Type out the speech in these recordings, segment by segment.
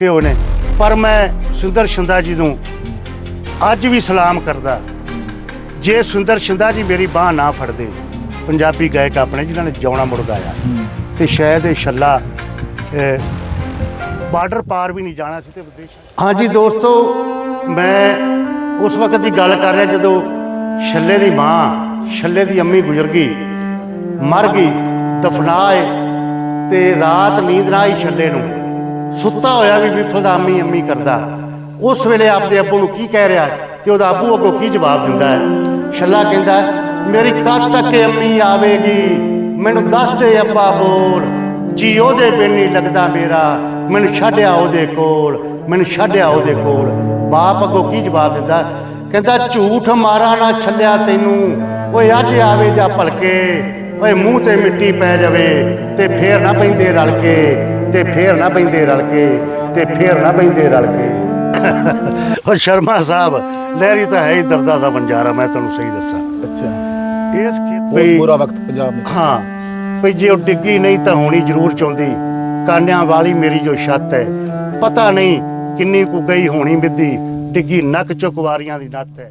ਪਿਓ ਨੇ। ਪਰ ਮੈਂ ਸੁੰਦਰ ਸ਼ਿੰਦਾ ਜੀ ਨੂੰ ਅੱਜ ਵੀ ਸਲਾਮ ਕਰਦਾ। ਜੇ ਸੁੰਦਰ ਸ਼ਿੰਦਾ ਜੀ ਮੇਰੀ ਬਾਹ ਨਾ ਫੜਦੇ, ਪੰਜਾਬੀ ਗਾਇਕ ਆਪਣੇ ਜਿਨ੍ਹਾਂ ਨੇ ਜੌਣਾ ਮੁੜ ਗਾਇਆ। ਤੇ ਸ਼ਾਇਦ ਇਹ ਛੱਲਾ ਬਾਰਡਰ ਪਾਰ ਵੀ ਨਹੀਂ ਜਾਣਾ ਸੀ ਤੇ ਵਿਦੇਸ਼ ਹਾਂਜੀ ਦੋਸਤੋ, ਮੈਂ ਉਸ ਵਕਤ ਦੀ ਗੱਲ ਕਰ ਰਿਹਾ ਜਦੋਂ ਛੱਲੇ ਦੀ ਮਾਂ, ਛੱਲੇ ਦੀ ਅੰਮੀ ਗੁਜ਼ਰ ਗਈ, ਮਰ ਗਈ, ਦਫਨਾਏ ਤੇ ਰਾਤ ਨੀਂਦ ਨਾ ਆਈ ਛੱਲੇ ਨੂੰ। ਸੁੱਤਾ ਹੋਇਆ ਵੀ ਵਿਫਲ ਅੰਮੀ ਕਰਦਾ। ਉਸ ਵੇਲੇ ਆਪਦੇ ਅੱਬੂ ਨੂੰ ਕੀ ਕਹਿ ਰਿਹਾ ਤੇ ਉਹਦਾ ਅੱਬੂ ਅੱਗੋਂ ਕੀ ਜਵਾਬ ਦਿੰਦਾ ਹੈ? ਛੱਲਾ ਕਹਿੰਦਾ, ਮੇਰੀ ਕਦ ਤੱਕ ਅੰਮੀ ਆਵੇਗੀ। ਮੈਨੂੰ ਦੱਸ ਦੇ ਅੱਬਾ ਬੋਲ। ਜੀ ਉਹਦੇ ਬਿਨ ਨਹੀਂ ਲੱਗਦਾ ਮੇਰਾ। ਮੈਨੂੰ ਛੱਡਿਆ ਉਹਦੇ ਕੋਲ। ਮੈਨੂੰ ਛੱਡਿਆ ਉਹਦੇ ਕੋਲ। ਬਾਪ ਅੱਗੋਂ ਕੀ ਜਵਾਬ ਦਿੰਦਾ? ਕਹਿੰਦਾ, ਝੂਠ ਮਾਰਾ ਨਾ ਛੱਲਿਆ ਤੈਨੂੰ। ਓਏ ਅੱਜ ਆਵੇ ਜਾਂ ਭਲਕੇ। ਓਏ ਮੂੰਹ ਤੇ ਮਿੱਟੀ ਪੈ ਜਾਵੇ ਤੇ ਫੇਰ ਨਾ ਪੈਂਦੇ ਰਲ ਕੇ। ਤੇ ਫੇਰ ਨਾ ਪੈਂਦੇ ਰਲ ਕੇ ਤੇ ਫੇਰ ਨਾ ਪੈਂਦੇ ਰਲ ਕੇ। ਓ ਸ਼ਰਮਾ ਸਾਹਿਬ ਲਹਿਰੀ ਤਾਂ ਹੈ ਹੀ ਦਰਦਾ ਦਾ ਬੰਜਾਰਾ ਮੈਂ ਤੁਹਾਨੂੰ ਸਹੀ ਦੱਸਾਂ। ਅੱਛਾ। ਇਸ ਖੇਤ ਬੁਰਾ ਵਕਤ ਪੰਜਾਬ ਵਿੱਚ। ਹਾਂ ਵੀ ਜੇ ਉਹ ਡਿੱਗੀ ਨਹੀਂ ਤਾਂ ਹੋਣੀ ਜ਼ਰੂਰ ਚਾਹੁੰਦੀ। ਕਾਨਿਆਂ ਵਾਲੀ ਮੇਰੀ ਜੋ ਛੱਤ ਹੈ ਪਤਾ ਨਹੀਂ ਕਿੰਨੀ ਕੁ ਗਈ ਹੋਣੀ ਮਿੱਦੀ ਡਿੱਗੀ ਨੱਕ ਚੁੱਕ ਵਾਰੀਆਂ ਦੀ ਨੱਤ ਹੈ।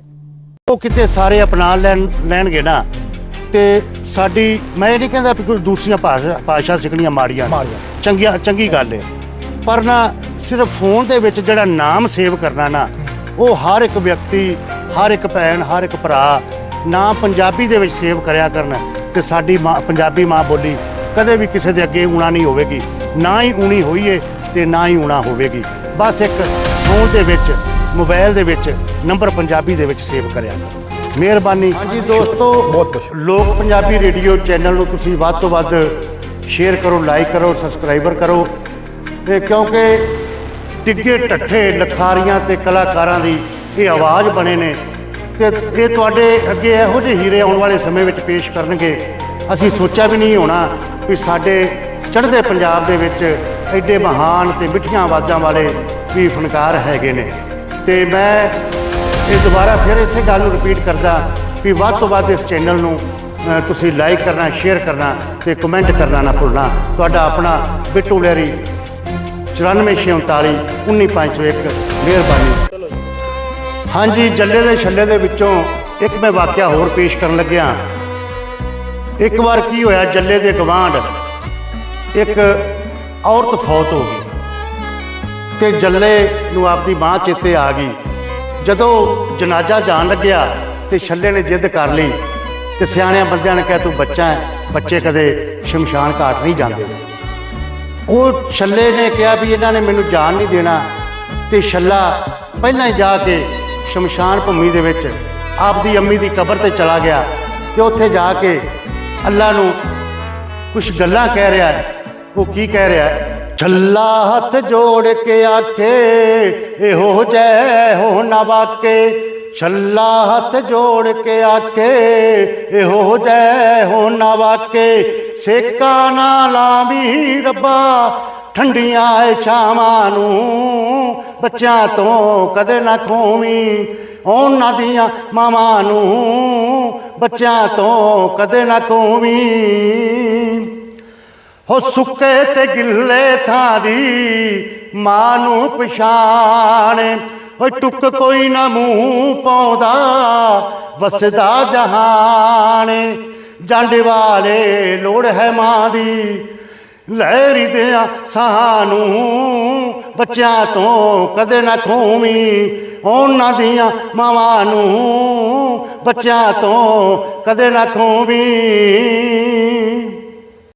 ਉਹ ਕਿਤੇ ਸਾਰੇ ਅਪਣਾ ਲੈਣ ਲੈਣਗੇ ਨਾ। ਤੇ ਸਾਡੀ ਮੈਂ ਇਹ ਨਹੀਂ ਕਹਿੰਦਾ ਵੀ ਕੋਈ ਦੂਸਰੀਆਂ ਭਾਸ਼ਾ ਭਾਸ਼ਾ ਸਿੱਖਣੀਆਂ ਮਾੜੀਆਂ ਨੇ। ਮਾੜੀਆਂ। ਚੰਗੀਆਂ ਚੰਗੀ ਗੱਲ ਹੈ ਪਰ ਨਾ ਸਿਰਫ ਫੋਨ ਦੇ ਵਿੱਚ ਜਿਹੜਾ ਨਾਮ ਸੇਵ ਕਰਨਾ ਨਾ ਉਹ ਹਰ ਇੱਕ ਵਿਅਕਤੀ ਹਰ ਇੱਕ ਭੈਣ ਹਰ ਇੱਕ ਭਰਾ ਨਾ ਪੰਜਾਬੀ ਦੇ ਵਿੱਚ ਸੇਵ ਕਰਿਆ ਕਰਨ ਤੇ ਸਾਡੀ ਮਾਂ ਪੰਜਾਬੀ ਮਾਂ ਬੋਲੀ ਕਦੇ ਵੀ ਕਿਸੇ ਦੇ ਅੱਗੇ ਊਣਾ ਨਹੀਂ ਹੋਵੇਗੀ ਨਾ ਹੀ ਊਣੀ ਹੋਈਏ ਤੇ ਨਾ ਹੀ ਊਣਾ ਹੋਵੇਗੀ ਬਸ ਇੱਕ ਫੋਨ ਦੇ ਵਿੱਚ ਮੋਬਾਈਲ ਦੇ ਵਿੱਚ ਨੰਬਰ ਪੰਜਾਬੀ ਦੇ ਵਿੱਚ ਸੇਵ ਕਰਿਆ ਕਰੋ ਮਿਹਰਬਾਨੀ। ਹਾਂਜੀ ਦੋਸਤੋ ਬਹੁਤ ਕੁਛ। ਲੋਕ ਪੰਜਾਬੀ ਰੇਡੀਓ ਚੈਨਲ ਨੂੰ ਤੁਸੀਂ ਵੱਧ ਤੋਂ ਵੱਧ ਸ਼ੇਅਰ ਕਰੋ ਲਾਈਕ ਕਰੋ ਸਬਸਕ੍ਰਾਈਬਰ ਕਰੋ ਤੇ ਕਿਉਂਕਿ ਟਿੱਗੇ ਢੱਠੇ ਲਖਾਰੀਆਂ ਤੇ ਕਲਾਕਾਰਾਂ ਦੀ ਇਹ ਆਵਾਜ਼ ਬਣੇ ਨੇ ਤੇ ਇਹ ਤੁਹਾਡੇ ਅੱਗੇ ਇਹੋ ਜਿਹੇ ਹੀਰੇ ਆਉਣ ਵਾਲੇ ਸਮੇਂ ਵਿੱਚ ਪੇਸ਼ ਕਰਨਗੇ। ਅਸੀਂ ਸੋਚਿਆ ਵੀ ਨਹੀਂ ਹੋਣਾ ਵੀ ਸਾਡੇ ਚੜ੍ਹਦੇ ਪੰਜਾਬ ਦੇ ਵਿੱਚ ਐਡੇ ਮਹਾਨ ਤੇ ਮਿੱਠੀਆਂ ਆਵਾਜ਼ਾਂ ਵਾਲੇ ਵੀ ਫਨਕਾਰ ਹੈਗੇ ਨੇ। ਤੇ ਮੈਂ ਇਹ ਦੁਬਾਰਾ ਫਿਰ ਇਸੇ ਗੱਲ ਨੂੰ ਰਿਪੀਟ ਕਰਦਾ ਵੀ ਵੱਧ ਤੋਂ ਵੱਧ ਇਸ ਚੈਨਲ ਨੂੰ ਤੁਸੀਂ ਲਾਈਕ ਕਰਨਾ ਸ਼ੇਅਰ ਕਰਨਾ ਤੇ ਕਮੈਂਟ ਕਰਨਾ ਨਾ ਭੁੱਲਣਾ। ਤੁਹਾਡਾ ਆਪਣਾ ਬਿੱਟੂ ਲੈਰੀ 9439 19501 ਮਿਹਰਬਾਨੀ। ਹਾਂਜੀ, ਜੱਲੇ ਦੇ ਛੱਲੇ ਦੇ ਵਿੱਚੋਂ ਇੱਕ ਮੈਂ ਵਾਕਿਆ ਹੋਰ ਪੇਸ਼ ਕਰਨ ਲੱਗਿਆ। ਇੱਕ ਵਾਰ ਕੀ ਹੋਇਆ, ਜੱਲੇ ਦੇ ਗਵਾਂਢ ਇੱਕ ਔਰਤ ਫੌਤ ਹੋ ਗਈ ਤੇ ਜੱਲੇ ਨੂੰ ਆਪਦੀ ਮਾਂ ਚੇਤੇ ਆ ਗਈ। ਜਦੋਂ ਜਨਾਜ਼ਾ ਜਾਣ ਲੱਗਿਆ ਤੇ ਛੱਲੇ ਨੇ ਜਿੱਦ ਕਰ ਲਈ ਤੇ ਸਿਆਣਿਆਂ ਬੰਦਿਆਂ ਨੇ ਕਿਹਾ, ਤੂੰ ਬੱਚਾ ਹੈ, ਬੱਚੇ ਕਦੇ ਸ਼ਮਸ਼ਾਨ ਘਾਟ ਨਹੀਂ ਜਾਂਦੇ। ਉਹ ਛੱਲੇ ਨੇ ਕਿਹਾ ਵੀ ਇਹਨਾਂ ਨੇ ਮੈਨੂੰ ਜਾਣ ਨਹੀਂ ਦੇਣਾ ਤੇ ਛੱਲਾ ਪਹਿਲਾਂ ਹੀ ਜਾ ਕੇ ਸ਼ਮਸ਼ਾਨ ਭੂਮੀ ਦੇ ਵਿੱਚ ਆਪਦੀ ਅੰਮੀ ਦੀ ਕਬਰ ਤੇ ਚਲਾ ਗਿਆ ਤੇ ਉੱਥੇ ਜਾ ਕੇ ਅੱਲਾ ਨੂੰ ਕੁਝ ਗੱਲਾਂ ਕਹਿ ਰਿਹਾ ਹੈ। ਉਹ ਕੀ ਕਹਿ ਰਿਹਾ ਹੈ? ਛੱਲਾ ਹੱਥ ਜੋੜ ਕੇ ਆਖੇ, ਇਹੋ ਜੈ ਹੋ ਨਾ ਵਾਕੇ। ਛੱਲਾ ਹੱਥ ਜੋੜ ਕੇ ਆਖੇ, ਇਹੋ ਜੈ ਹੋ ਨਾ ਵਾਕੇ। ਸੇਕਾ ਨਾ ਲਾਵੀ ਰੱਬਾ, ਠੰਡੀਆਂ ਏ ਛਾਵਾਂ ਨੂੰ ਬੱਚਿਆਂ ਤੋਂ ਕਦੇ ਨਾ ਖੋਵੀਂ। ਉਹਨਾਂ ਦੀਆਂ ਮਾਵਾਂ ਨੂੰ ਬੱਚਿਆਂ ਤੋਂ ਕਦੇ ਨਾ ਖੋਵੀਂ। ਹੋ ਸੁੱਕੇ ਤੇ ਗਿੱਲੇ ਥਾਂ ਦੀ ਮਾਂ ਨੂੰ ਪਛਾਣ। ਓ ਟੁੱਕ ਕੋਈ ਨਾ ਮੂੰਹ ਪਾਉਂਦਾ, ਵਸਦਾ ਜਹਾਨ। ਜੰਡ ਵਾਲੇ ਲੋੜ ਹੈ ਮਾਂ ਦੀ, ਲਹਿਰੀ ਦਿਆਂ ਸਾਨੂੰ ਬੱਚਿਆਂ ਤੋਂ ਕਦੇ ਨਾ ਖੋਵੀਂ ਉਹਨਾਂ ਦੀਆਂ ਮਾਵਾਂ ਨੂੰ ਬੱਚਿਆਂ ਤੋਂ ਕਦੇ ਨਾ ਖੋਵੀਂ